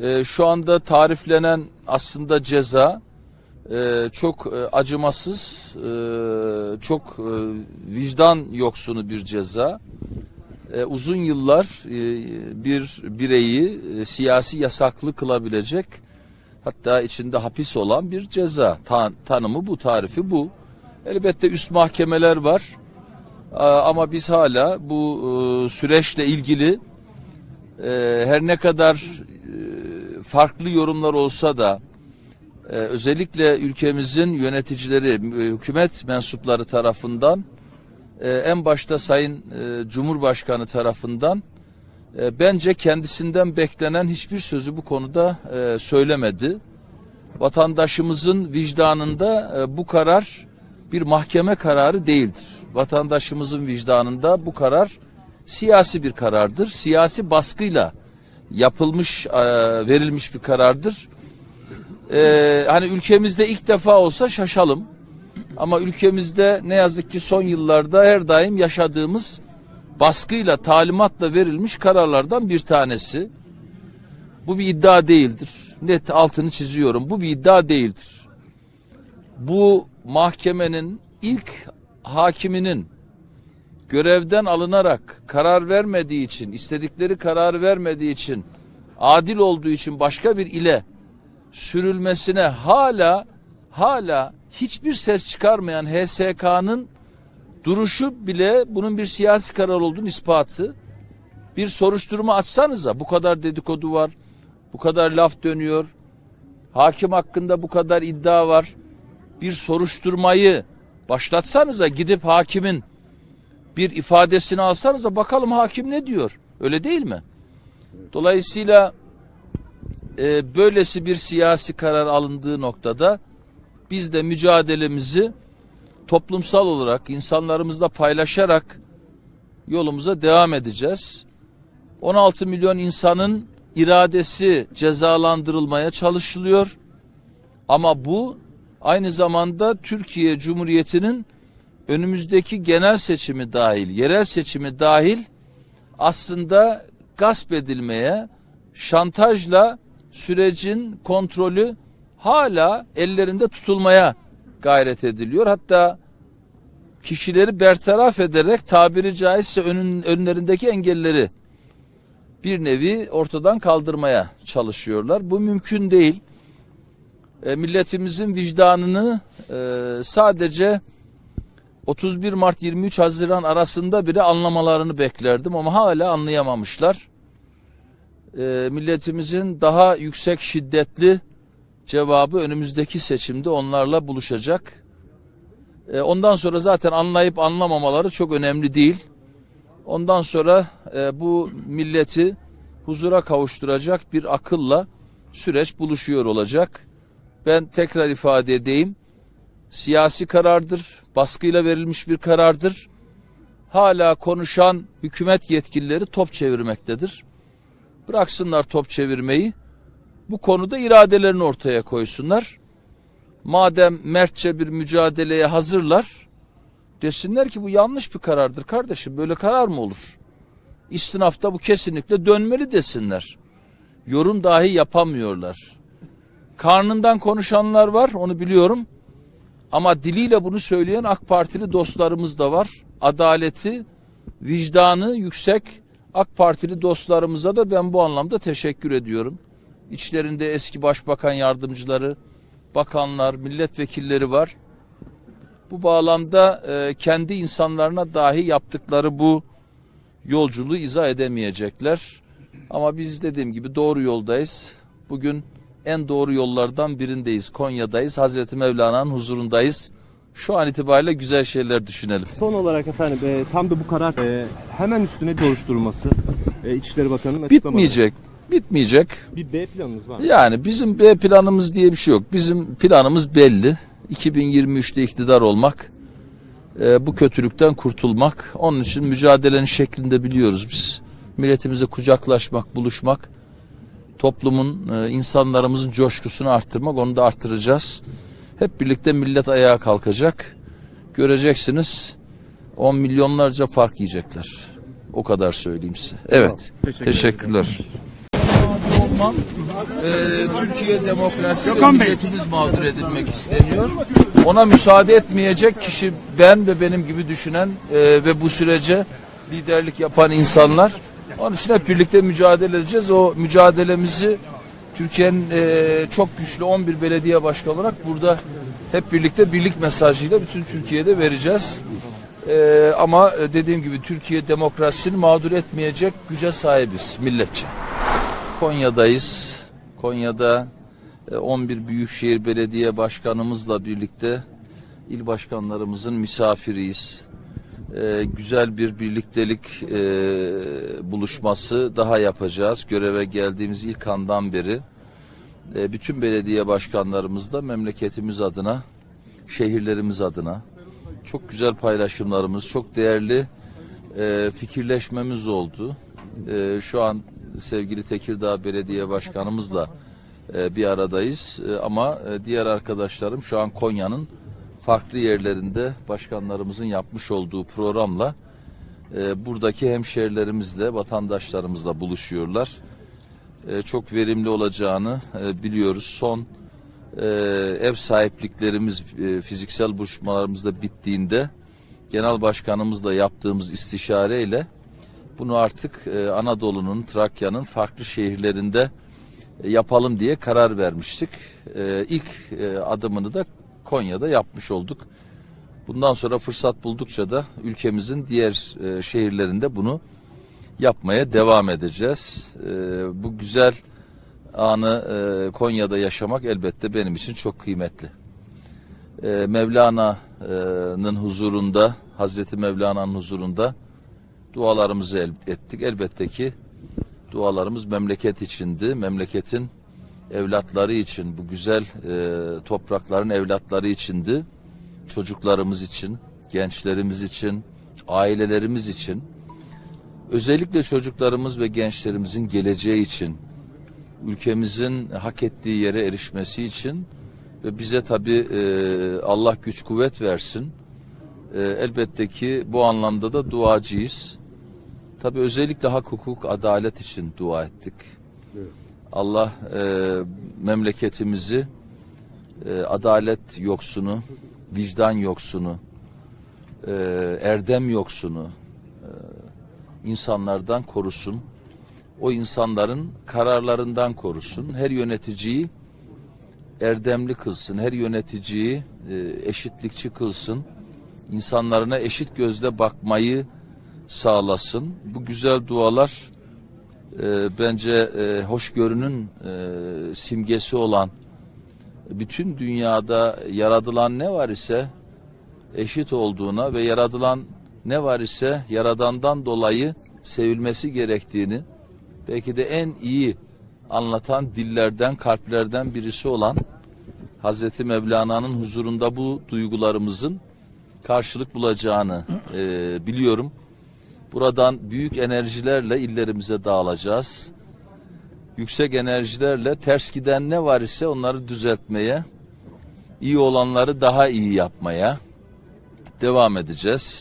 E, şu anda tariflenen aslında ceza e, çok e, acımasız, e, çok e, vicdan yoksunu bir ceza. E, uzun yıllar e, bir bireyi e, siyasi yasaklı kılabilecek hatta içinde hapis olan bir ceza. Ta- tanımı bu, tarifi bu. Elbette üst mahkemeler var. Aa, Ama biz hala bu e, süreçle ilgili e, her ne kadar e, farklı yorumlar olsa da e, özellikle ülkemizin yöneticileri, e, hükümet mensupları tarafından e, en başta Sayın e, Cumhurbaşkanı tarafından e, bence kendisinden beklenen hiçbir sözü bu konuda e, söylemedi. Vatandaşımızın vicdanında e, bu karar bir mahkeme kararı değildir. Vatandaşımızın vicdanında bu karar siyasi bir karardır. Siyasi baskıyla yapılmış, e, verilmiş bir karardır. E, hani ülkemizde ilk defa olsa şaşalım. Ama ülkemizde ne yazık ki son yıllarda her daim yaşadığımız baskıyla, talimatla verilmiş kararlardan bir tanesi. Bu bir iddia değildir. Net altını çiziyorum. Bu bir iddia değildir. Bu mahkemenin ilk hakiminin görevden alınarak karar vermediği için, istedikleri kararı vermediği için, adil olduğu için başka bir ile sürülmesine hala hala hiçbir ses çıkarmayan HSK'nın duruşu bile bunun bir siyasi karar olduğunu ispatı. Bir soruşturma açsanıza bu kadar dedikodu var, bu kadar laf dönüyor. Hakim hakkında bu kadar iddia var. Bir soruşturmayı başlatsanıza gidip hakimin bir ifadesini alsanıza bakalım hakim ne diyor. Öyle değil mi? Dolayısıyla e, böylesi bir siyasi karar alındığı noktada biz de mücadelemizi toplumsal olarak insanlarımızla paylaşarak yolumuza devam edeceğiz. 16 milyon insanın iradesi cezalandırılmaya çalışılıyor. Ama bu aynı zamanda Türkiye Cumhuriyeti'nin önümüzdeki genel seçimi dahil, yerel seçimi dahil aslında gasp edilmeye, şantajla sürecin kontrolü hala ellerinde tutulmaya gayret ediliyor. Hatta kişileri bertaraf ederek tabiri caizse önün, önlerindeki engelleri bir nevi ortadan kaldırmaya çalışıyorlar. Bu mümkün değil. E, milletimizin vicdanını e, sadece 31 Mart 23 Haziran arasında bile anlamalarını beklerdim ama hala anlayamamışlar. E, milletimizin daha yüksek şiddetli cevabı önümüzdeki seçimde onlarla buluşacak. E, ondan sonra zaten anlayıp anlamamaları çok önemli değil. Ondan sonra e, bu milleti huzura kavuşturacak bir akılla süreç buluşuyor olacak. Ben tekrar ifade edeyim. Siyasi karardır, baskıyla verilmiş bir karardır. Hala konuşan hükümet yetkilileri top çevirmektedir. Bıraksınlar top çevirmeyi. Bu konuda iradelerini ortaya koysunlar. Madem mertçe bir mücadeleye hazırlar, desinler ki bu yanlış bir karardır kardeşim. Böyle karar mı olur? İstinafta bu kesinlikle dönmeli desinler. Yorum dahi yapamıyorlar. Karnından konuşanlar var, onu biliyorum. Ama diliyle bunu söyleyen AK Partili dostlarımız da var. Adaleti, vicdanı yüksek AK Partili dostlarımıza da ben bu anlamda teşekkür ediyorum. İçlerinde eski başbakan yardımcıları, bakanlar, milletvekilleri var. Bu bağlamda e, kendi insanlarına dahi yaptıkları bu yolculuğu izah edemeyecekler. Ama biz dediğim gibi doğru yoldayız. Bugün en doğru yollardan birindeyiz. Konya'dayız. Hazreti Mevlana'nın huzurundayız. Şu an itibariyle güzel şeyler düşünelim. Son olarak efendim e, tam da bu karar e, hemen üstüne soruşturması e, İçişleri Bakanı'nın açıklamaları. Bitmeyecek. Bitmeyecek. Bir B planınız var mı? Yani bizim B planımız diye bir şey yok. Bizim planımız belli. 2023'te iktidar olmak, e, bu kötülükten kurtulmak. Onun için mücadelenin şeklinde biliyoruz biz. Milletimize kucaklaşmak, buluşmak, toplumun, e, insanlarımızın coşkusunu arttırmak, onu da arttıracağız. Hep birlikte millet ayağa kalkacak. Göreceksiniz 10 milyonlarca fark yiyecekler. O kadar söyleyeyim size. Evet. Teşekkür. Teşekkürler. olmam e, Türkiye demokrasi ve milletimiz mağdur edilmek isteniyor. Ona müsaade etmeyecek kişi ben ve benim gibi düşünen e, ve bu sürece liderlik yapan insanlar. Onun için hep birlikte mücadele edeceğiz. O mücadelemizi Türkiye'nin e, çok güçlü 11 belediye başkanı olarak burada hep birlikte birlik mesajıyla bütün Türkiye'de vereceğiz. E, ama e, dediğim gibi Türkiye demokrasisini mağdur etmeyecek güce sahibiz milletçe. Konya'dayız. Konya'da e, 11 Büyükşehir Belediye Başkanımızla birlikte il başkanlarımızın misafiriyiz. E, güzel bir birliktelik e, buluşması daha yapacağız. Göreve geldiğimiz ilk andan beri e, bütün belediye başkanlarımızla memleketimiz adına, şehirlerimiz adına çok güzel paylaşımlarımız, çok değerli e, fikirleşmemiz oldu. E, şu an sevgili Tekirdağ Belediye Başkanımızla e, bir aradayız. E, ama e, diğer arkadaşlarım şu an Konya'nın farklı yerlerinde başkanlarımızın yapmış olduğu programla e, buradaki hemşehrilerimizle, vatandaşlarımızla buluşuyorlar. E, çok verimli olacağını e, biliyoruz. Son e, ev sahipliklerimiz e, fiziksel buluşmalarımız da bittiğinde genel başkanımızla yaptığımız istişareyle bunu artık e, Anadolu'nun, Trakya'nın farklı şehirlerinde e, yapalım diye karar vermiştik. E, ilk e, adımını da Konya'da yapmış olduk. Bundan sonra fırsat buldukça da ülkemizin diğer e, şehirlerinde bunu yapmaya devam edeceğiz. E, bu güzel anı e, Konya'da yaşamak elbette benim için çok kıymetli. E, Mevlana'nın huzurunda, Hazreti Mevlana'nın huzurunda dualarımızı el- ettik. Elbette ki dualarımız memleket içindi. Memleketin evlatları için, bu güzel e, toprakların evlatları içindi. Çocuklarımız için, gençlerimiz için, ailelerimiz için, özellikle çocuklarımız ve gençlerimizin geleceği için, ülkemizin hak ettiği yere erişmesi için ve bize tabi Allah güç kuvvet versin. E, elbette ki bu anlamda da duacıyız. Tabi özellikle hak, hukuk, adalet için dua ettik. Allah e, memleketimizi e, adalet yoksunu, vicdan yoksunu, e, erdem yoksunu e, insanlardan korusun. O insanların kararlarından korusun. Her yöneticiyi erdemli kılsın. Her yöneticiyi e, eşitlikçi kılsın. İnsanlarına eşit gözle bakmayı sağlasın. Bu güzel dualar e, bence e, hoşgörünün e, simgesi olan bütün dünyada yaratılan ne var ise eşit olduğuna ve yaratılan ne var ise yaradandan dolayı sevilmesi gerektiğini belki de en iyi anlatan dillerden, kalplerden birisi olan Hazreti Mevlana'nın huzurunda bu duygularımızın karşılık bulacağını e, biliyorum. Buradan büyük enerjilerle illerimize dağılacağız. Yüksek enerjilerle ters giden ne var ise onları düzeltmeye, iyi olanları daha iyi yapmaya devam edeceğiz.